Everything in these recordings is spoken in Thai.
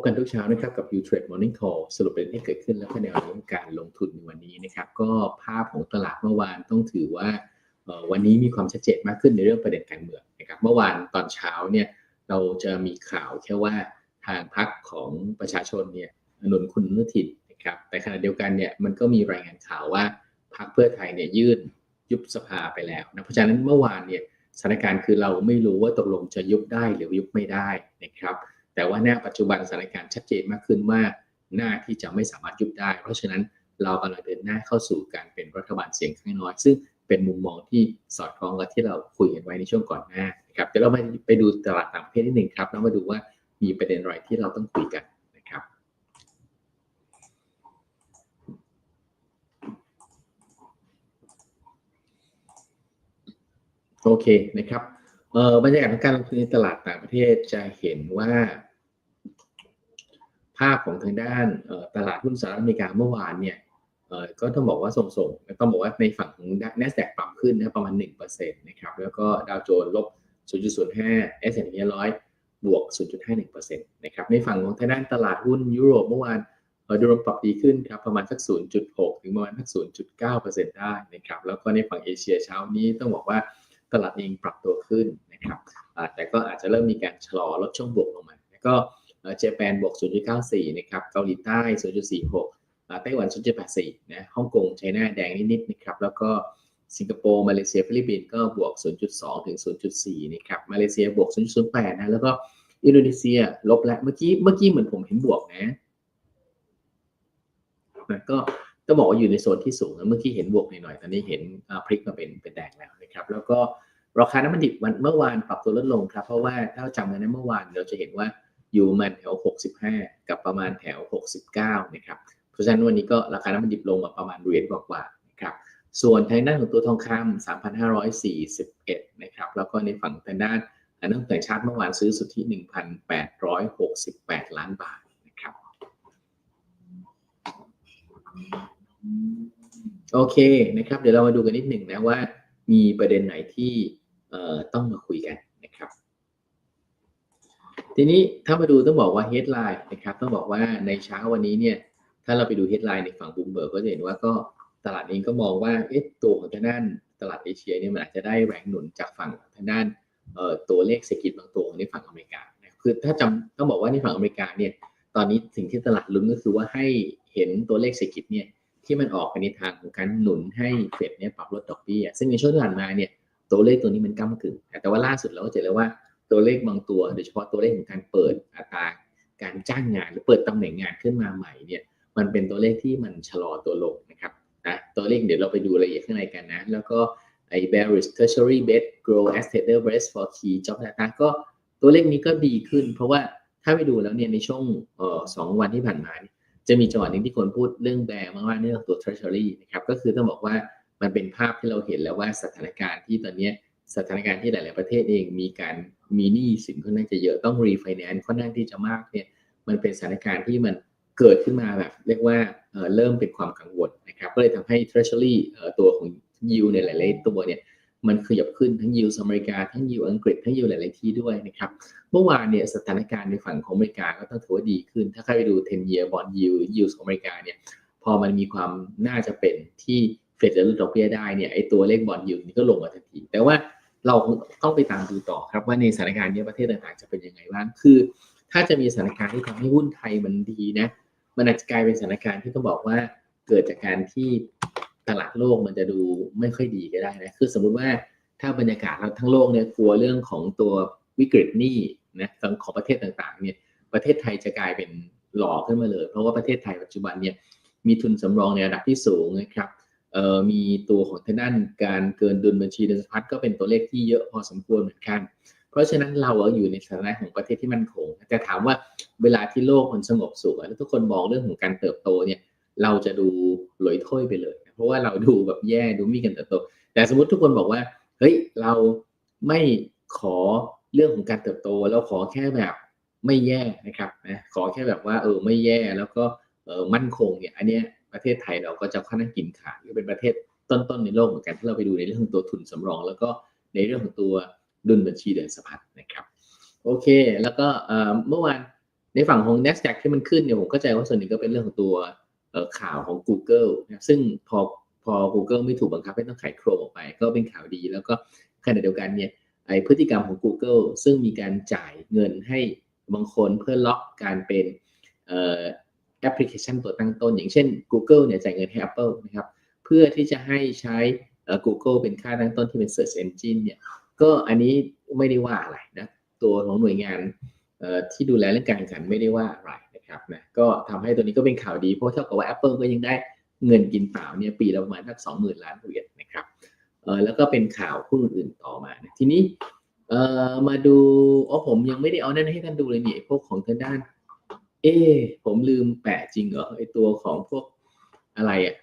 บกันทุกเช้านะครับกับ U Trade Morning Call สรุปประเด็นที่เกิดขึ้นและแนวโน้มการลงทุนในวันนี้นะครับ ก็ภาพของตลาดเมื่อวานต้องถือว่าวันนี้มีความชัดเจนมากขึ้นในเรื่องประเด็นการเมืองนะครับ เมื่อวานตอนเช้าเนี่ยเราจะมีข่าวแค่ว่าทางพรรคของประชาชนเนี่ยหนุนคุณนุทินนะครับแต่ขณะเดียวกันเนี่ยมันก็มีรายงานข่าวว่าพรรคเพื่อไทยเนี่ยยื่นยุบสภาไปแล้วนะเพราะฉะนั้นเมื่อวานเนี่ยสถานการณ์คือเราไม่รู้ว่าตกลงจะยุบได้หรือยุบไม่ได้นะครับ แต่ว่าณปัจจุบันสถานการณ์ชัดเจนมากขึ้นว่าหน้าที่จะไม่สามารถยุบได้ เพราะฉะนั้นเรากำลังเดินหน้าเข้าสู่การเป็นรัฐบาลเสียงข้างน้อย ซึ่งเป็นมุมมองที่สอดคล้องกับที่เราคุยกันไว้ในช่วงก่อนหน้านะครับเดี๋ยวเราไปไปดูตลาดต่างประเทศนิดหนึ่งครับแล้วมาดูว่ามีประเด็นอะไรที่เราต้องคุยกันนะครับโอเคนะครับเอ่อบรรยากาศของการลงทุนในตลาดต่างประเทศจะเห็นว่า ภาพของทางด้านตลาดหุ้นสหรัฐอเมริกาเมื่อวานเนี่ยก็ต้องบอกว่าส่งๆต้องบอกว่าในฝั่งของ NASDAQ ปรับขึ้นนะประมาณ 1%นะครับแล้วก็ดาวโจนส์ลบ 0.05 S&P 100 บวก 0.51%นะครับในฝั่งของทางด้านตลาดหุ้นยุโรปเมื่อวานดยรวมปรับดีขึ้นครับประมาณสัก 0.6 ถึงประมาณสัก 0.9%ได้นะครับแล้วก็ในฝั่งเอเชียเช้านี้ต้องบอกว่าตลาดเองปรับตัวขึ้นนะครับแต่ก็อาจจะเริ่มมีการชะลอลดช่วงบวกลงมาแล้วก็ เจแปนบวก 0.94 นะครับ เกาหลีใต้ 0.46อ่าไต้หวัน 0.84 นะ ฮ่องกงไชน่าแดงนิดๆนะครับ แล้วก็สิงคโปร์ มาเลเซีย ฟิลิปปินส์ก็บวก 0.2 ถึง 0.4 นะครับ มาเลเซียบวก 0.08 นะ แล้วก็อินโดนีเซียลบแล้ว เมื่อกี้ เมื่อกี้เหมือนผมเห็นบวกนะนะก็ต้องบอกว่าอยู่ในโซนที่สูงนะเมื่อกี้เห็นบวกหน่อยๆ ตอนนี้เห็นพลิกมาเป็นเป็นแดงแล้วนะครับ แล้วก็ราคาน้ำมันดิบวันเมื่อวานปรับตัวลดลงครับ เพราะว่าถ้าจำกันได้เมื่อวานเราจะเห็นว่า อยู่มันแถว 65 กับประมาณแถว 69 นะครับ เพราะฉะนั้นวันนี้ก็ราคาน้ำมันดิบลงมาประมาณเหรียญกว่าๆนะครับ ส่วนทางด้านของตัวทองคำ3,541 นะครับ แล้วก็ในฝั่งทางด้านนักลงทุนต่ชาติเมื่อวานซื้อสุทธิ 1,868 ล้านบาทนะครับ โอเคนะครับ เดี๋ยวเรามาดูกันนิดหนึ่งนะว่ามีประเด็นไหนที่ต้องมาคุยกัน ทีนี้ถ้ามาดูต้องบอกว่า headline นะครับต้องบอกว่าในเช้าวันนี้เนี่ยถ้าเราไปดู headline ในฝั่งบูมเบิร์กก็จะเห็นว่าก็ตลาดเองก็มองว่าเอ๊ะตัวของทางด้านตลาดเอเชียเนี่ยมันอาจจะได้แรงหนุนจากฝั่งทางด้านเอ่อตัวเลขเศรษฐกิจบางตัวในฝั่งอเมริกาคือถ้าจำต้องบอกว่าในฝั่งอเมริกาเนี่ยตอนนี้สิ่งที่ตลาดลุ้นก็คือว่าให้เห็นตัวเลขเศรษฐกิจเนี่ยที่มันออกไปในทางของการหนุนให้เฟดเนี่ยปรับลดดอกเบี้ยซึ่งในช่วงที่ผ่านมาเนี่ยตัวเลขตัวนี้มันก้ากึ่งแต่ว่าล่าสุดเราก็จะเห็นว่า ตัวเลขบางตัว โดยเฉพาะตัวเลขของการเปิดอัตราการจ้างงานหรือเปิดตำแหน่งงานขึ้นมาใหม่เนี่ยมันเป็นตัวเลขที่มันชะลอตัวลงนะครับนะตัวเลขเดี๋ยวเราไปดูรายละเอียดข้างในกันนะ แล้วก็ไอ้ bearish treasury bet grow as trader brace for key job data ก็ตัวเลขนี้ก็ดีขึ้น เพราะว่าถ้าไปดูแล้วเนี่ยในช่วงสองวันที่ผ่านมา จะมีจังหวะหนึ่งที่คนพูดเรื่องแบร์มากๆเรื่องตัว treasury นะครับก็คือต้องบอกว่ามันเป็นภาพที่เราเห็นแล้วว่าสถานการณ์ที่ตอนนี้ สถานการณ์ที่หลาย ๆ ประเทศเองมีการมีหนี้สินค่อนข้างจะเยอะต้อง refinance ค่อนข้างที่จะมากเนี่ยมันเป็นสถานการณ์ที่มันเกิดขึ้นมาแบบเรียกว่าเเริ่มเป็นความกังวลนะครับก็เลยทำให้ treasury ตัวของ yield ในหลาย ๆ ตัวเนี่ยมันขยับขึ้นทั้ง yield อเมริกาทั้ง yield อังกฤษทั้ง yield หลาย ๆ ที่ด้วยนะครับเมื่อวานเนี่ยสถานการณ์ในฝั่งของอเมริกาก็ต้องถือว่าดีขึ้น ถ้าใครไปดู 10 year bond yield หรือ yield ของอเมริกาเนี่ยพอมันมีความน่าจะเป็นที่เฟดจะลดดอกเบี้ยได้เนี่ยไอตัวเลขบอลยูนี่ก็ลงมาทันที แต่ว่า เราต้องไปตามดูต่อครับว่าในสถานการณ์นี้ประเทศต่างๆจะเป็นยังไงบ้าง คือ ถ้าจะมีสถานการณ์ที่ทำให้หุ้นไทยมันดีนะ มันอาจจะกลายเป็นสถานการณ์ที่ต้องบอกว่าเกิดจากการที่ตลาดโลกมันจะดูไม่ค่อยดีก็ได้นะ คือสมมุติว่าถ้าบรรยากาศทั้งโลกเนี่ยกลัวเรื่องของตัววิกฤตหนี้นะของประเทศต่างๆเนี่ย ประเทศไทยจะกลายเป็นหล่อขึ้นมาเลย เพราะว่าประเทศไทยปัจจุบันเนี่ยมีทุนสำรองในระดับที่สูงนะครับ มีตัวของทางด้านการเกินดุลบัญชีเดินสะพัดก็เป็นตัวเลขที่เยอะพอสมควรเหมือนกัน เพราะฉะนั้นเราอยู่ในสถานะของประเทศที่มั่นคงแต่ถามว่าเวลาที่โลกมันสงบสุขแล้วทุกคนมองเรื่องของการเติบโตเนี่ยเราจะดูหลอยถ้วยไปเลย เพราะว่าเราดูแบบแย่ดูไม่มีการเติบโต แต่สมมติทุกคนบอกว่าเฮ้ยเราไม่ขอเรื่องของการเติบโตเราขอแค่แบบไม่แย่นะครับนะขอแค่แบบว่าเออไม่แย่แล้วก็เออมั่นคงเนี่ยอันเนี้ย ประเทศไทยเราก็จะค่อนข้างกินขาดหรือเป็นประเทศต้นๆในโลกเหมือนกันที่เราไปดูในเรื่องของตัวทุนสำรอง แล้วก็ในเรื่องของตัวดุลบัญชีเดินสะพัดนะครับโอเค แล้วก็เมื่อวานในฝั่งของ NASDAQ ที่มันขึ้นเนี่ยผมเข้าใจว่าส่วนหนึ่งก็เป็นเรื่องของตัวข่าวของ Google นะซึ่งพอพอ Google ไม่ถูกบังคับให้ต้องขายโครมออกไป ก็เป็นข่าวดี แล้วก็ขณะเดียวกันเนี่ยไอพฤติกรรมของ Google ซึ่งมีการจ่ายเงินให้บางคนเพื่อล็อกการเป็น แอปพลิเคชันตัวตั้งต้น อย่างเช่น Google เนี่ยจ่ายเงินให้ Apple นะครับเพื่อที่จะให้ใช้ Google เป็นค่าตั้งต้นที่เป็น Search Engine เนี่ยก็อันนี้ไม่ได้ว่าอะไรนะตัวของหน่วยงานที่ดูแลเรื่องการแข่งขันไม่ได้ว่าอะไรนะครับนะก็ทำให้ตัวนี้ก็เป็นข่าวดี เพราะเท่ากับว่า Apple ก็ยังได้เงินกินเปล่าเนี่ยปีละประมาณสักสองหมื่นล้านเหรียญนะครับเออแล้วก็เป็นข่าวหุ้นอื่นๆต่อมานะทีนี้เออมาดูอ๋อผมยังไม่ได้เอานั่นให้ท่านดูเลยนี่พวกของทางด้าน เอ๊ผมลืมแปะจริงเหรอไอตัวของพวกอะไรอะ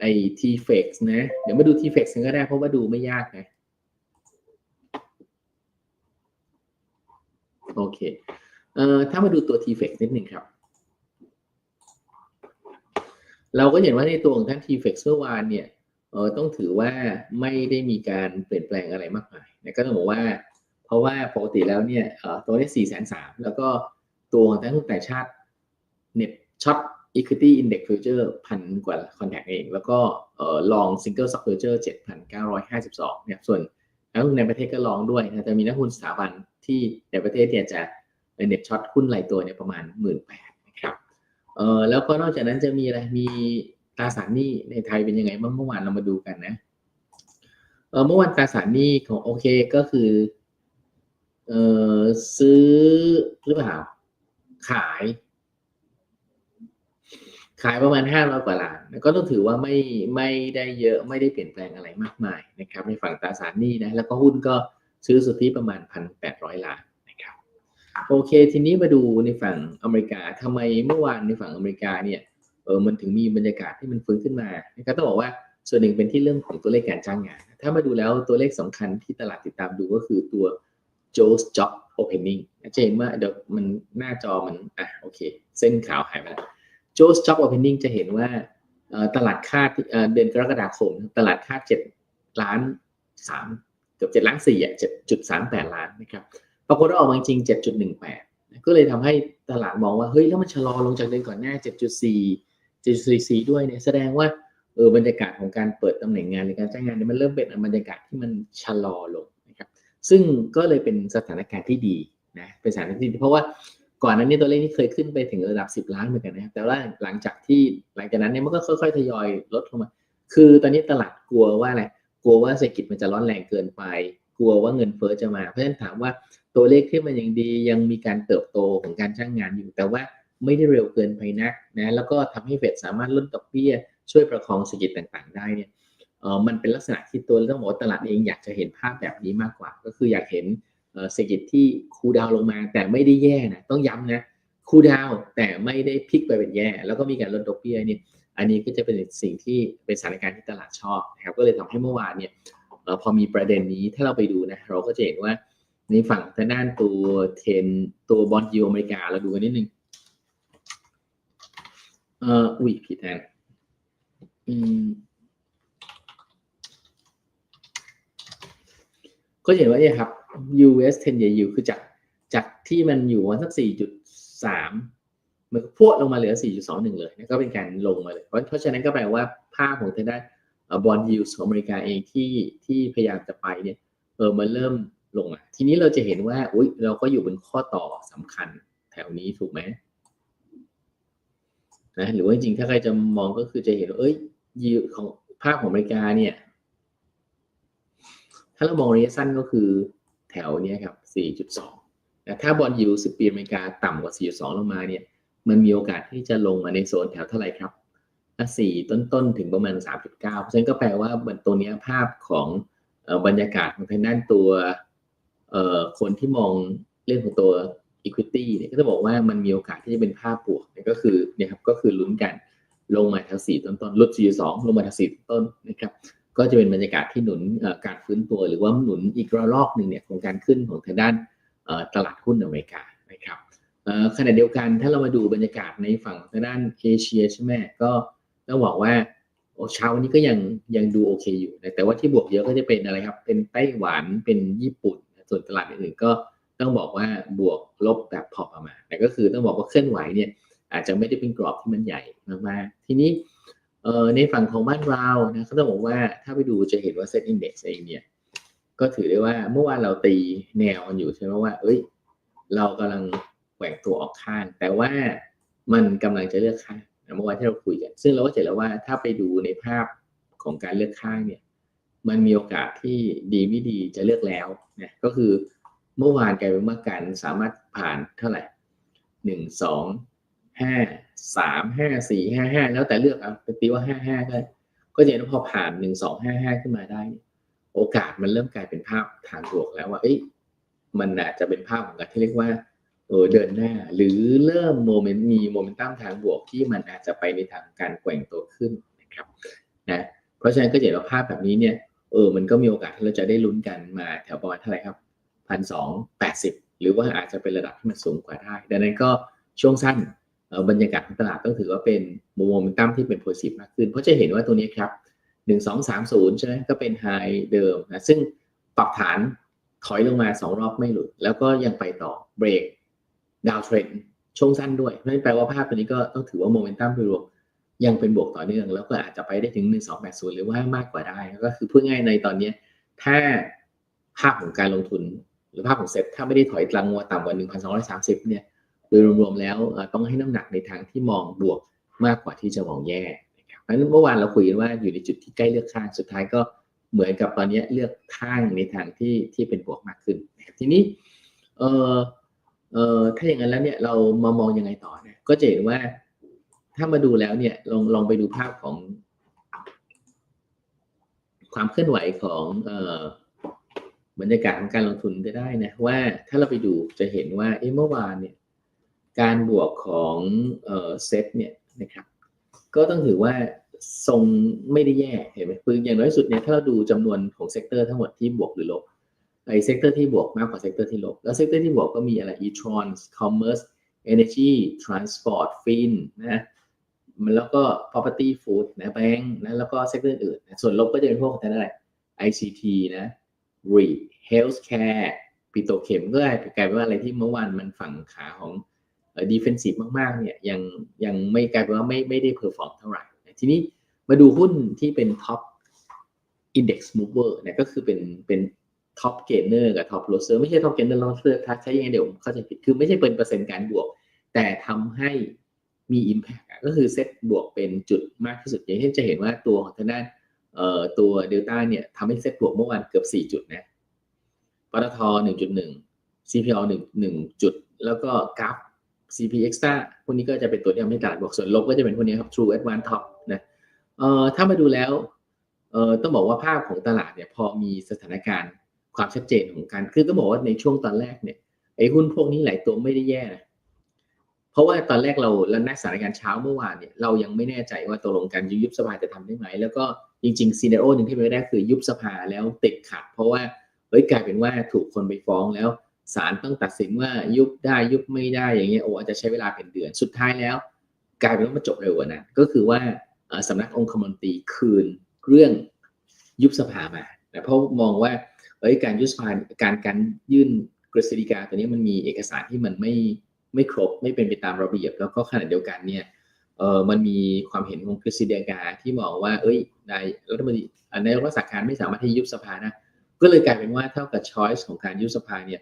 ไอ T-Fex นะ เดี๋ยวมาดู T-Fex กันก็ได้เพราะว่าดูไม่ยากนะโอเคเอ่อถ้ามาดูตัว T-Fex นิดหนึ่งครับ เราก็เห็นว่าในตัวของท่าน T-Fex เมื่อวานเนี่ยเออต้องถือว่าไม่ได้มีการเปลี่ยนแปลงอะไรมากมายนะก็ต้องบอกว่า เพราะว่าปกติแล้วเนี่ยเอ่อตัวนี้สี่แสนสามแล้วก็ ตัวของท่หุ้นต่ชาติเน็ตช็อต equity index future พันกว่าคอนแทคเอง แล้วก็เอ่อลอง single stock future เจ็ดพันเก้าร้อยห้าสิบสองเนี่ยส่วนนักลงทุนในประเทศก็ลองด้วยนะแต่มีนักลงทุนสถาบันที่ในประเทศเนี่ยจะเน็ตช็อตหุ้นรายตัวเนี่ยประมาณหมื่นแปดนะครับเอ่อแล้วก็นอกจากนั้นจะมีอะไรมีตราสารหนี้ในไทยเป็นยังไงบ้างเมื่อวานเรามาดูกันนะเออเมื่อวานตราสารหนี้ของโอเคก็คือเอ่อซื้อหรือเปล่า ขาย ขายประมาณห้าร้อยกว่าล้านก็ต้องถือว่าไม่ไม่ได้เยอะไม่ได้เปลี่ยนแปลงอะไรมากมายนะครับ ในฝั่งตราสารหนี้นะแล้วก็หุ้นก็ซื้อสุทธิประมาณพันแปดร้อยล้านนะครับโอเค ทีนี้มาดูในฝั่งอเมริกาทำไมเมื่อวานในฝั่งอเมริกาเนี่ยเออมันถึงมีบรรยากาศที่มันฟื้นขึ้นมานะครับต้องบอกว่าส่วนหนึ่งเป็นที่เรื่องของตัวเลขการจ้างงาน ถ้ามาดูแล้วตัวเลขสำคัญที่ตลาดติดตามดูก็คือตัว Joe's Job Opening จะเห็นว่าเดี๋ยวมันหน้าจอมันอะโอเค เส้นขาวหายไปแล้ว Joe's Job Opening จะเห็นว่าตลาดคาดเดือนกรกฎาคม ตลาดคาดเจ็ดล้านสามเกือบเจ็ดล้านสี่อะเจ็ดจุดสามแปดล้านนะครับปรากฏว่าออกมาจริง 7.18 ก็เลยทำให้ตลาดมองว่า เฮ้ย แล้วมันชะลอลงจากเดือนก่อนหน้า 7.4 7.44 ด้วยเนี่ยแสดงว่าเออบรรยากาศของการเปิดตำแหน่งงานหรือการจ้างงานเนี่ยมันเริ่มเป็นบรรยากาศที่มันชะลอลง ซึ่งก็เลยเป็นสถานการณ์ที่ดีนะเป็นสถานการณ์ที่ดีเพราะว่าก่อนนั้นนี่ตัวเลขนี้เคยขึ้นไปถึงระดับ 10 ล้านเหมือนกันนะแต่ว่าหลังจากที่หลังจากนั้นเนี่ยมันก็ค่อยๆทยอยลดลงมา คือตอนนี้ตลาดกลัวว่าอะไรกลัวว่าเศรษฐกิจมันจะร้อนแรงเกินไป กลัวว่าเงินเฟ้อจะมา เพราะฉะนั้นถามว่าตัวเลขที่มันยังดียังมีการเติบโตของการจ้างงานอยู่ แต่ว่าไม่ได้เร็วเกินไปนักนะแล้วก็ทำให้เฟดสามารถลดดอกเบี้ยช่วยประคองเศรษฐกิจต่างๆ ได้เนี่ย มันเป็นลักษณะที่ตัวต้องบอกตลาดเองอยากจะเห็นภาพแบบนี้มากกว่า ก็คืออยากเห็นเศรษฐกิจที่คูดาวลงมาแต่ไม่ได้แย่นะต้องย้ำนะคูดาวแต่ไม่ได้พลิกไปเป็นแย่ แล้วก็มีการลดดอกเบี้ยนี่อันนี้ก็จะเป็นสิ่งที่เป็นสถานการณ์ที่ตลาดชอบนะครับก็เลยทำให้เมื่อวานเนี่ยอพอมีประเด็นนี้ถ้าเราไปดูนะเราก็จะเห็นว่าในฝั่งทางด้านตัวเทนตัวบอลยูอเมริกาเราดูกันนิดนึงเอ่ออุ้ยผิดแทนอืม ก็เห็นว่าเนี่ยครับ US 10 year yield คือจากจากที่มันอยู่วันสัก 4.3 มันก็พวดลงมาเหลือ 4.21 เลยนะก็เป็นการลงมาเลย เพราะฉะนั้นก็แปลว่าภาพของทางด้านบอลยูสของอเมริกาเองที่ที่พยายามจะไปเนี่ยเออมันเริ่มลงอะทีนี้เราจะเห็นว่าอุ้ยเราก็อยู่บนข้อต่อสำคัญแถวนี้ถูกไหมนะหรือว่าจริงๆถ้าใครจะมองก็คือจะเห็นว่าเอ้ยยิวของภาพของอเมริกาเนี่ย ถ้าเรามองระยะสั้นก็คือแถวเนี้ยครับ 4.2แต่ถ้าบอลยู10ปีอเมริกาต่ำกว่า 4.2 ลงมาเนี่ย มันมีโอกาสที่จะลงมาในโซนแถวเท่าไหร่ครับสี่ต้นๆถึงประมาณ 3.9 เพราะฉะนั้นก็แปลว่าตัวนี้ภาพของบรรยากาศของทางด้านตัวคนที่มองเรื่องของตัว equity เนี่ยก็จะบอกว่ามันมีโอกาสที่จะเป็นภาพบวกก็คือเนี่ยครับก็คือลุ้นกันลงมาแถว4ต้นๆลด4.2ลงมาแถว4ต้นนะครับ ก็จะเป็นบรรยากาศที่หนุนการฟื้นตัว หรือว่าหนุนอีกระลอกหนึ่งเนี่ยของการขึ้นของทางด้านตลาดหุ้นอเมริกานะครับขณะเดียวกันถ้าเรามาดูบรรยากาศในฝั่งทางด้านเอเชียใช่ไหมก็ต้องบอกว่าเช้านี้ก็ยังยังดูโอเคอยู่นะแต่ว่าที่บวกเยอะก็จะเป็นอะไรครับ เป็นไต้หวันเป็นญี่ปุ่น ส่วนตลาดอื่นๆก็ต้องบอกว่าบวกลบแบบพอประมาณแต่ก็คือต้องบอกว่าเคลื่อนไหวเนี่ยอาจจะไม่ได้เป็นกรอบที่มันใหญ่มากๆทีนี้ เออในฝั่งของบ้านเรานะเขาต้องบอกว่าถ้าไปดูจะเห็นว่าเซ็ตอินเดี x เองเนี่ยก็ถือได้ว่าเมื่อวานเราตีแนวกันอยู่ใช่ไหมว่า เอ้ย เรากำลังแหว่งตัวออกข้าง แต่ว่ามันกำลังจะเลือกข้างเมื่อวานที่เราคุยกัน ซึ่งเราก็เห็นแล้วว่าถ้าไปดูในภาพของการเลือกข้างเนี่ย มันมีโอกาสที่ดีไม่ดีจะเลือกแล้วนะก็คือเมื่อวานกลายเป็นว่าการสามารถผ่านเท่าไหร่หนึ่งสองห้า สามห้าสี่ห้าห้าแล้วแต่เลือกเอาไปตีว่าห้าห้าก็ก็จะเห็นว่าพอผ่านหนึ่งสองห้าห้าขึ้นมาได้ โอกาสมันเริ่มกลายเป็นภาพทางบวกแล้วว่าเอ้ยมันอาจจะเป็นภาพของการที่เรียกว่าเออเดินหน้า หรือเริ่มโมเมนต์มีโมเมนตัมทางบวกที่มันอาจจะไปในทางการแกว่งตัวขึ้นนะครับนะเพราะฉะนั้นก็จะเห็นว่าภาพแบบนี้เนี่ยเออมันก็มีโอกาสที่เราจะได้ลุ้นกันมาแถวประมาณเท่าไหร่ครับพันสองแปดสิบหรือว่าอาจจะเป็นระดับที่มันสูงกว่าได้ดังนั้นก็ช่วงสั้น บรรยากาศของตลาดต้องถือว่าเป็นโมเมนตัมที่เป็นโพสิทีฟมากขึ้น เพราะจะเห็นว่าตัวนี้ครับหนึ่งสองสามศูนย์ใช่ไหมก็เป็นไฮเดิมนะซึ่งปรับฐานถอยลงมาสองรอบไม่หลุด แล้วก็ยังไปต่อเบรกดาวเทรนช่วงสั้นด้วยนั่นแปลว่าภาพตัวนี้ก็ต้องถือว่าโมเมนตัมโดยรวมยังเป็นบวกต่อเนื่อง แล้วก็อาจจะไปได้ถึง 1280 หรือว่ามากกว่าได้ ก็คือพูดง่ายในตอนนี้ ถ้าภาพของการลงทุนหรือภาพของเซ็ตถ้าไม่ได้ถอยกลางวัวต่ำกว่า 1,230 เนี่ย โดยรวมๆแล้วต้องให้น้ำหนักในทางที่มองบวกมากกว่าที่จะมองแย่นะครับเพราะฉะนั้นเมื่อวานเราคุยกันว่าอยู่ในจุดที่ใกล้เลือกข้างสุดท้ายก็เหมือนกับตอนนี้เลือกข้างในทางที่ที่เป็นบวกมากขึ้นทีนี้เออเออถ้าอย่างนั้นแล้วเนี่ยเรามามองยังไงต่อเนี่ยก็จะเห็นว่าถ้ามาดูแล้วเนี่ยลองลองไปดูภาพของ ความเคลื่อนไหวของเออบรรยากาศของการลงทุนจะได้นะว่าถ้าเราไปดูจะเห็นว่าเมื่อวานเนี่ย การบวกของเซตเนี่ยนะครับ ก็ต้องถือว่าทรงไม่ได้แย่เห็นไหมคืออย่างน้อยสุดเนี่ยถ้าเราดูจำนวนของเซกเตอร์ทั้งหมดที่บวกหรือลบไอเซกเตอร์ที่บวกมากกว่าเซกเตอร์ที่ลบ แล้วเซกเตอร์ที่บวกก็มีอะไร e-trons commerce energy transport fin นะมันแล้วก็ property food นะ bank นะแล้วก็เซกเตอร์อื่นนะส่วนลบก็จะเป็นพวกองอะไร ICT นะ REIT healthcare ปิโตเคมก็กลายเป็นว่าอะไรที่เมื่อวานมันฝั่งขาของ defensive มากๆเนี่ยยังยังไม่กลายเป็นว่าไม่ไม่ได้ perform เท่าไหร่ ทีนี้มาดูหุ้นที่เป็น top index mover เนี่ยก็คือเป็นเป็นท็อปเกนเนอร์กับท็อปโรเซอร์ไม่ใช่ท็อปเกนเนอร์ลอเซอร์ถ้าใช้ยังไงเดี๋ยวเข้าใจผิดคือไม่ใช่เป็นเปอร์เซ็นต์การบวก แต่ทำให้มี Impact ก็คือเซตบวกเป็นจุดมากที่สุด อย่างเช่นจะเห็นว่าตัวของทางด้านเอ่อตัวเดลต้าเนี่ยทำให้เซตบวกเมื่อวานเกือบ 4 จุดนะปตท1.1 CPO 1 1จุด แล้วก็กราฟ CP Extra พวกนี้ก็จะเป็นตัวที่ทำให้ตลาดบวกส่วนลบก็จะเป็นพวกนี้ครับ True Advance Top นะเอ่อถ้ามาดูแล้วเอ่อต้องบอกว่าภาพของตลาดเนี่ยพอมีสถานการณ์ความชัดเจนของการคือต้องบอกว่าในช่วงตอนแรกเนี่ยไอ้หุ้นพวกนี้หลายตัวไม่ได้แย่นะเพราะว่าตอนแรกเราเรานักสถานการณ์เช้าเมื่อวานเนี่ยเรายังไม่แน่ใจว่าตกลงการยุบสภาจะทำได้ไหม แล้วก็จริงๆซีเนโอหนึ่งที่ไม่ได้คือยุบสภาแล้วติดขัด เพราะว่าเฮ้ยกลายเป็นว่าถูกคนไปฟ้องแล้ว ศาลต้องตัดสินว่ายุบได้ยุบไม่ได้อย่างเงี้ยโอ้อาจจะใช้เวลาเป็นเดือนสุดท้ายแล้ว กลายเป็นว่ามันจบเร็วนั้นก็คือว่าสำนักองคมนตรีคืนเรื่องยุบสภามาเพราะมองว่าเอ้ยการยุบสภาการการยื่นกฤษฎีกาตัวนี้มันมีเอกสารที่มันไม่ไม่ครบไม่เป็นไปตามระเบียบ แล้วก็ขณะเดียวกันเนี่ยเออมันมีความเห็นของกฤษฎีกาที่มองว่า เอ้ยนายรัฐมนตรีนายรัฐสการไม่สามารถที่ยุบสภานะก็เลยกลายเป็นว่าเท่ากับช้อยส์ของการยุบสภาเนี่ย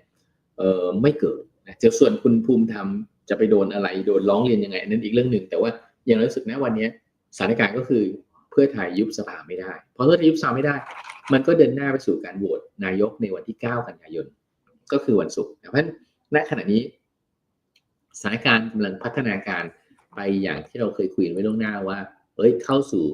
เออไม่เกิดนะจะส่วนคุณภูมิธรรมจะไปโดนอะไรโดนร้องเรียนยังไงนั่นอีกเรื่องหนึ่งแต่ว่าอย่างรู้สึกนะวันนี้สถานการณ์ก็คือเพื่อไทยยุบสภาไม่ได้เพราะเพื่อไทยยุบสภาไม่ได้ มันก็เดินหน้าไปสู่การโหวตนายกในวันที่ 9 กันยายน ก็คือวันศุกร์เพราะฉะนั้นณขณะนี้สถานการณ์กำลังพัฒนาการไปอย่างที่เราเคยคุยไว้ล่วงหน้าว่าเอ้ยเข้าสู่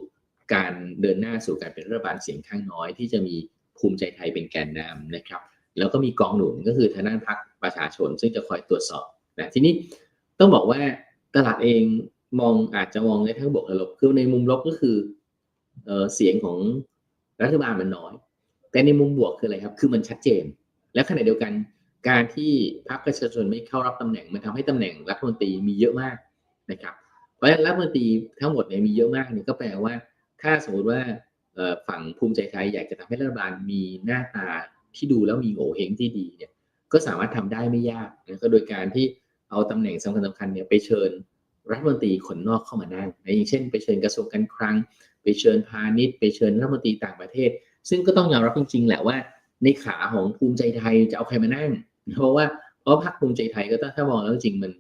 การเดินหน้าสู่การเป็นรัฐบาลเสียงข้างน้อย ที่จะมีภูมิใจไทยเป็นแกนนำนะครับ แล้วก็มีกองหนุนก็คือทางด้านพรรคประชาชน ซึ่งจะคอยตรวจสอบนะทีนี้ต้องบอกว่าตลาดเองมองอาจจะมองในทั้งบวกและลบคือในมุมลบก็คือเออเสียงของรัฐบาลมันน้อย แต่ในมุมบวกคืออะไรครับ คือมันชัดเจน และขณะเดียวกันการที่พรรคประชาชนไม่เข้ารับตำแหน่งมันทำให้ตำแหน่งรัฐมนตรีมีเยอะมากนะครับ เพราะฉะนั้นรัฐมนตรีทั้งหมดเนี่ยมีเยอะมากเนี่ยก็แปลว่า ถ้าสมมติว่าฝั่งภูมิใจไทยอยากจะทำให้รัฐบาลมีหน้าตา ที่ดูแล้วมีโง่เฮงที่ดีเนี่ยก็สามารถทำได้ไม่ยากนะก็โดยการที่เอาตำแหน่งสำคัญสำคัญเนี่ยไปเชิญรัฐมนตรีคนนอกเข้ามานั่งนะอย่างเช่น ไปเชิญกระทรวงการคลัง ไปเชิญพาณิชย์ ไปเชิญรัฐมนตรีต่างประเทศ ซึ่งก็ต้องยอมรับจริงๆแหละว่า ในขาของภูมิใจไทยจะเอาใครมานั่ง เพราะว่าเพราะพรรคภูมิใจไทยก็ถ้ามองแล้วจริงมัน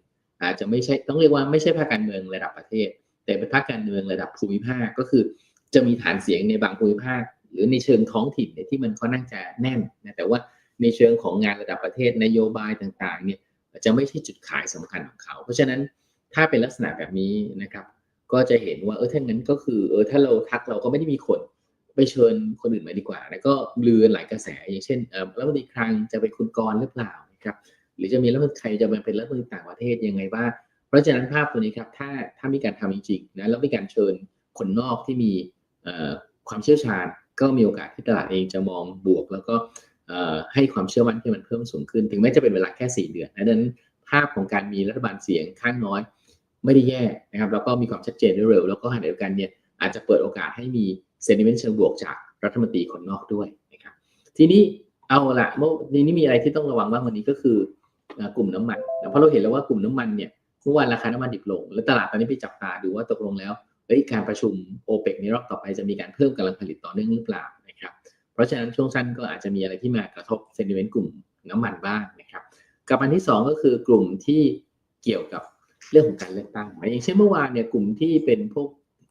อาจจะไม่ใช่ต้องเรียกว่าไม่ใช่พรรคการเมืองระดับประเทศ แต่เป็นพรรคการเมืองระดับภูมิภาคก็คือ จะมีฐานเสียงในบางภูมิภาค หรือในเชิงท้องถิ่นเนี่ยที่มันค่อนข้างจะแน่นนะแต่ว่าในเชิงของงานระดับประเทศนโยบายต่างๆเนี่ยจะไม่ใช่จุดขายสำคัญของเขา เพราะฉะนั้นถ้าเป็นลักษณะแบบนี้นะครับ ก็จะเห็นว่าเออถ้างั้นก็คือเออถ้าเราทักเราก็ไม่ได้มีคนไปเชิญคนอื่นมาดีกว่า แล้วก็ลือหลายกระแส อย่างเช่นเออรัฐมนตรีคลังจะเป็นคุณกรหรือเปล่านะครับหรือจะมีรัฐมนตรีใครจะมาเป็นรัฐมนตรีต่างประเทศยังไงบ้างเพราะฉะนั้นภาพตัวนี้ครับถ้าถ้ามีการทำจริงๆนะแล้วมีการเชิญคนนอกที่มีความเชี่ยวชาญ ก็มีโอกาสที่ตลาดเองจะมองบวก แล้วก็ให้ความเชื่อมั่นที่มันเพิ่มสูงขึ้น ถึงแม้จะเป็นเวลาแค่ 4 เดือนนะดังนั้นภาพของการมีรัฐบาลเสียงข้างน้อย ไม่ได้แย่นะครับแล้วก็มีความชัดเจนเร็ว แล้วก็ขณะเดียวกันเนี่ยอาจจะเปิดโอกาสให้มีเซนิเมนต์เชิงบวกจากรัฐมนตรีคนนอกด้วยนะครับทีนี้เอาละเมื่อนี้มีอะไรที่ต้องระวังบ้างวันนี้ก็คือกลุ่มน้ำมันเพราะเราเห็นแล้วว่ากลุ่มน้ำมันเนี่ยเมื่อวานราคาน้ำมันดิบลง แล้วตลาดตอนนี้ไปจับตาดูว่าตกลงแล้ว เฮ้ยการประชุมโอเปกในรอบต่อไปจะมีการเพิ่มกำลังผลิตต่อเนื่องหรือเปล่านะครับเพราะฉะนั้นช่วงสั้นก็อาจจะมีอะไรที่มากระทบเซนิเมนต์กลุ่มน้ำมันบ้างนะครับกับอันที่ 2 ก็คือกลุ่มที่เกี่ยวกับเรื่องของการเลือกตั้งอย่างเช่นเมื่อวานเนี่ยกลุ่มที่เป็นพวก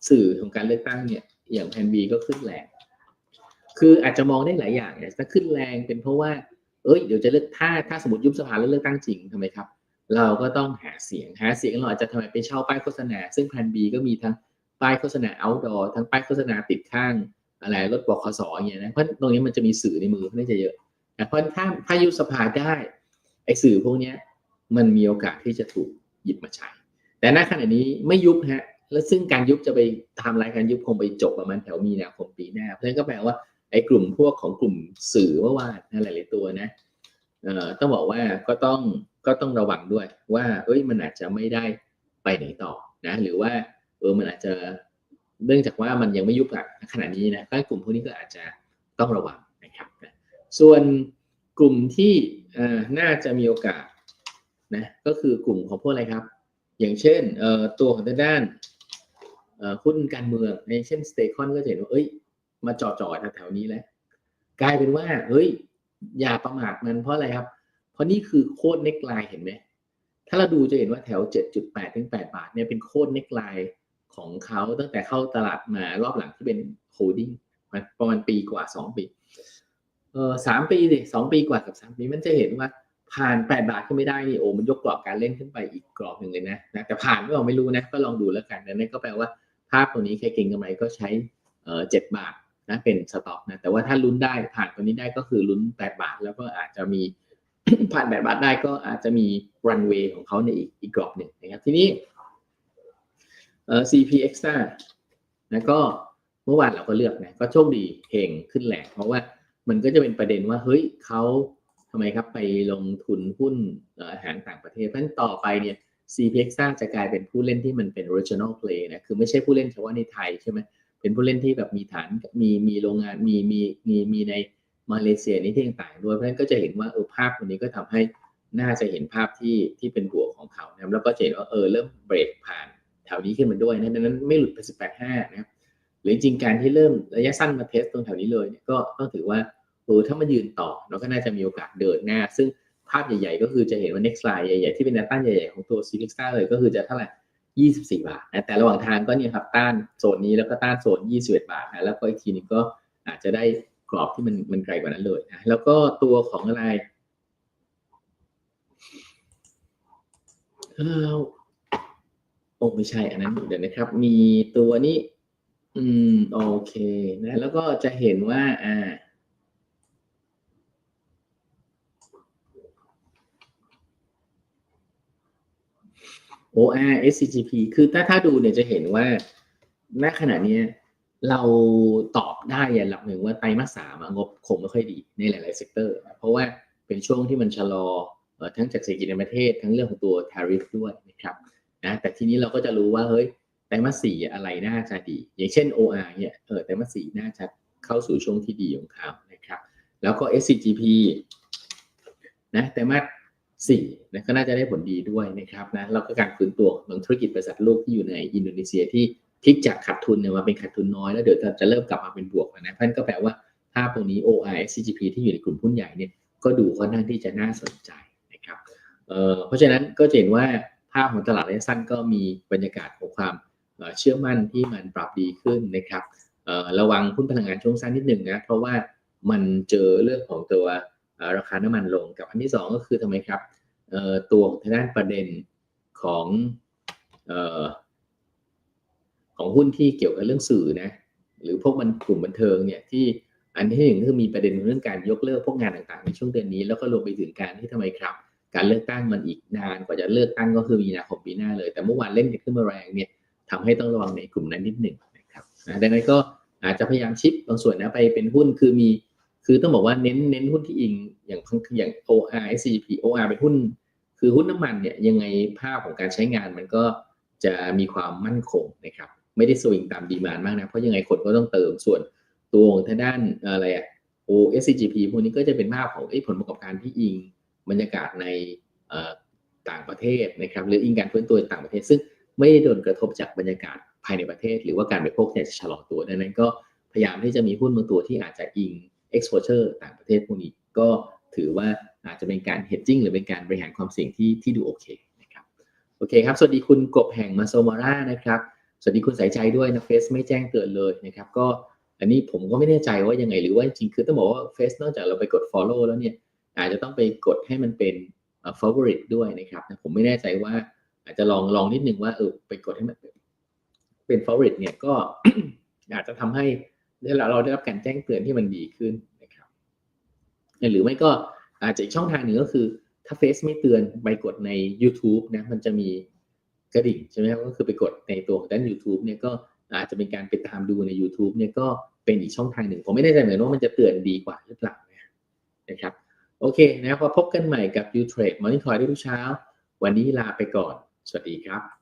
สื่อของการเลือกตั้งเนี่ยอย่างแพนบีก็ขึ้นแรง คืออาจจะมองได้หลายอย่างเนี่ยถ้าขึ้นแรงเป็นเพราะว่า เอ้ยเดี๋ยวจะเลือกถ้าถ้าสมมติยุบสภาแล้วเลือกตั้งจริงทำไมครับ เราก็ต้องหาเสียงหาเสียงเราอาจจะทำไมไปเช่าป้ายโฆษณา ซึ่งแพนบีก็มีทั้ง ป้ายโฆษณา outdoor ทั้งป้ายโฆษณาติดข้างอะไรรถบขสอย่างเงี้ยนะเพราะตรงนี้มันจะมีสื่อในมือน่าจะเยอะแต่เพราะถ้าถ้ายุบสภาได้ไอ้สื่อพวกเนี้ยมันมีโอกาสที่จะถูกหยิบมาใช้ แต่ณขณะนี้ไม่ยุบฮะแล้วซึ่งการยุบจะไปทำรายการยุบคงไปจบประมาณแถวมีนาคมปีหน้าเพราะฉะนั้นก็แปลว่าไอ้กลุ่มพวกของกลุ่มสื่อเมื่อวานนะหลายๆตัวนะเอ่อต้องบอกว่าก็ต้องก็ต้องระวังด้วยว่า เอ้ยมันอาจจะไม่ได้ไปไหนต่อนะ หรือว่า เออมันอาจจะเนื่องจากว่ามันยังไม่ยุบอะขณะนี้นะกลุ่มพวกนี้ก็อาจจะต้องระวังนะครับส่วนกลุ่มที่น่าจะมีโอกาสนะก็คือกลุ่มของพวกอะไรครับ อย่างเช่นตัวของด้านหุ้นการเมืองอย่างเช่นสเตคอนก็จะเห็นว่าเอ้ย มาจอจอแถวๆนี้แล้วกลายเป็นว่าเฮ้ย อย่าประมาทมันเพราะอะไรครับ เพราะนี่คือโคดเน็กไลน์เห็นไหมถ้าเราดูจะเห็นว่าแถว 7.8 ถึง 8 บาทเนี่ยเป็นโคดเน็กไลน์ ของเขาตั้งแต่เข้าตลาดมารอบหลังที่เป็นโฮดดิ้งประมาณปีกว่า2ปีเออสามปีสิสองปีกว่ากับสามปีมันจะเห็นว่าผ่านแปดบาทขึ้นไม่ได้นี่โอ้มันยกกรอบการเล่นขึ้นไปอีกกรอบหนึ่งเลยนะนะแต่ผ่านก็ไม่รู้นะก็ลองดูแล้วกันนั่นก็แปลว่าภาพตัวนี้ใครเก่งกำไรก็ใช้เออเจ็ดบาทนะเป็นสต็อกนะแต่ว่าถ้าลุ้นได้ผ่านตัวนี้ได้ก็คือลุ้นแปดบาท แล้วก็อาจจะมีผ่านแปดบาทได้ก็อาจจะมีรันเวย์ของเขาในอีกอีกกรอบหนึ่งนะครับทีนี้ เอ่อ CP Extra นะก็เมื่อวานเราก็เลือกนะก็โชคดีเฮงขึ้นแหลกเพราะว่ามันก็จะเป็นประเด็นว่าเฮ้ยเขาทำไมครับไปลงทุนหุ้นอาหารต่างประเทศเพราะฉะนั้นต่อไปเนี่ย CPX สร้างจะกลายเป็นผู้เล่นที่มันเป็น regional play นะคือไม่ใช่ผู้เล่นเฉพาะในไทยใช่ไหมเป็นผู้เล่นที่แบบมีฐานมีมีโรงงานมีมีมีมีในมาเลเซียนี่ที่ต่างๆด้วยเพราะฉะนั้นก็จะเห็นว่าเออภาพตัวนี้ก็ทำให้น่าจะเห็นภาพที่ที่เป็นบวกของเขานะแล้วก็จะเห็นว่าเออเริ่มเบรกผ่าน แถวนี้ขึ้นมาด้วยนะดังนั้นไม่หลุดไป18.5นะครับหรือจริงการที่เริ่มระยะสั้นมาเทสตรงแถวนี้เลยเนี่ยก็ต้องถือว่าเออถ้ามันยืนต่อเราก็น่าจะมีโอกาสเดินหน้า ซึ่งภาพใหญ่ๆ ก็คือจะเห็นว่า next line ใหญ่ๆ ที่เป็นแนวต้านใหญ่ๆ ของตัว c p x เลยก็คือจะเท่าไหร่ 24 บาทนะแต่ระหว่างทางก็เนี่ยครับต้านโซนนี้แล้วก็ต้านโซน 21 บาทนะแล้วก็อีกทีนึงก็อาจจะได้กรอบที่มันมันไกลกว่านั้นเลยนะแล้วก็ตัวของอะไรเออ โอ้ไม่ใช่อันนั้นเดี๋ยวนะครับ มีตัวนี้ อืม โอเคนะ แล้วก็จะเห็นว่า อ่า OR SCGP คือถ้าถ้าดูเนี่ยจะเห็นว่าณขณะนี้เราตอบได้อย่างหลักหนึ่งว่าไตรมาสสามงบคงไม่ค่อยดีในหลาย ๆ เซกเตอร์ เพราะว่าเป็นช่วงที่มันชะลอทั้งจากเศรษฐกิจในประเทศทั้งเรื่องของตัว tariff ด้วยนะครับ นะแต่ทีนี้เราก็จะรู้ว่าเฮ้ยไตรมาสสี่อะไรน่าจะดี อย่างเช่น OR เนี่ยเออไตรมาสสี่น่าจะเข้าสู่ช่วงที่ดีของเขานะครับแล้วก็ SCGP นะแต่มาสสี่นะก็น่าจะได้ผลดีด้วยนะครับนะแล้วก็การฟื้นตัวของธุรกิจบริษัทลูกที่อยู่ในอินโดนีเซียที่พลิกจากขาดทุนเนี่ยมาเป็นขาดทุนน้อยแล้วเดี๋ยวจะเริ่มกลับมาเป็นบวกนะเพรานก็แปลว่าภาพตรงนี้ OI SCGP ที่อยู่ในกลุ่มหุ้นใหญ่เนี่ยก็ดูค่อนข้างที่จะน่าสนใจนะครับเอ่อเพราะฉะนั้นก็จะเห็นว่า ภาพของตลาดระยะสั้นก็มีบรรยากาศของความเชื่อมั่นที่มันปรับดีขึ้นนะครับระวังหุ้นพลังงานช่วงสั้นนิดหนึ่งนะเพราะว่ามันเจอเรื่องของตัวราคาน้ำมันลงกับอันที่สองก็คือทำไมครับตัวทางด้านประเด็นของออของหุ้นที่เกี่ยวกับเรื่องสื่อนะหรือพวกมันกลุ่มบันเทิงเนี่ยที่อันที่หนึ่งคือมีประเด็นเรื่องการยกเลิกพวกงานต่างๆ ในช่วงเดือนนี้แล้วก็รวมไปถึงการที่ทำไมครับ การเลือกตั้งมันอีกนานกว่าจะเลือกตั้งก็คือมีนาคมปีหน้าเลย แต่เมื่อวานเล่นกันขึ้นมาแรงเนี่ยทำให้ต้องระวังในกลุ่มนั้นนิดหนึ่งนะครับดังนั้นก็อาจจะพยายามชิปบางส่วนนะไปเป็นหุ้นคือมี คือต้องบอกว่าเน้นเน้นหุ้นที่อิงอย่างอย่าง OR SCP OR เป็นหุ้น คือหุ้นน้ำมันเนี่ยยังไงภาพของการใช้งานมันก็จะมีความมั่นคงนะครับไม่ได้สวิงตามดีมานมากนะเพราะยังไงคนก็ต้องเติมส่วนตัวของทางด้านอะไรอะ OSCGP พวกนี้ก็จะเป็นภาพของอผลประกอบการที่อิง บรรยากาศในต่างประเทศนะครับหรืออิงการฟื้นตัวต่างประเทศ ซึ่งไม่ได้โดนกระทบจากบรรยากาศภายในประเทศ หรือว่าการบริโภคเนี่ยจะชะลอตัวดังนั้นก็พยายามที่จะมีหุ้นบางตัวที่อาจจะอิง exposure ต่างประเทศพวกนี้ก็ถือว่าอาจจะเป็นการ hedging หรือเป็นการบริหารความเสี่ยงที่ที่ดูโอเคนะครับโอเคครับ สวัสดีคุณกบแห่งมาโซมาร่านะครับสวัสดีคุณสายใจด้วยนะเฟซไม่แจ้งเตือนเลยนะครับก็อันนี้ผมก็ไม่แน่ใจว่ายังไงหรือว่าจริงคือต้องบอกว่าเฟซนอกจากเราไปกด follow แล้วเนี่ย อาจจะต้องไปกดให้มันเป็นอ่อ favorite ด้วยนะครับนะผมไม่แน่ใจว่าอาจจะลองลองนิดนึงว่าเออไปกดให้มันเป็น favorite เนี่ยก็อาจจะทำให้เราเราได้รับการแจ้งเตือนที่มันดีขึ้นนะครับ หรือไม่ก็อาจจะอีกช่องทางหนึ่งก็คือ ถ้าเฟซไม่เตือนไปกดใน YouTube นะมันจะมีกระดิ่งใช่ไหมครับก็คือไปกดในตัวของด้าน YouTube เนี่ยก็อาจจะเป็นการไปตามดูใน YouTube เนี่ยก็เป็นอีกช่องทางหนึ่ง ผมไม่แน่ใจเหมือนกันว่ามันจะเตือนดีกว่าหรือเปล่านะครับ โอเคนะครับพบกันใหม่กับ U Trade Morning Call ได้ทุกเช้า วันนี้ลาไปก่อน สวัสดีครับ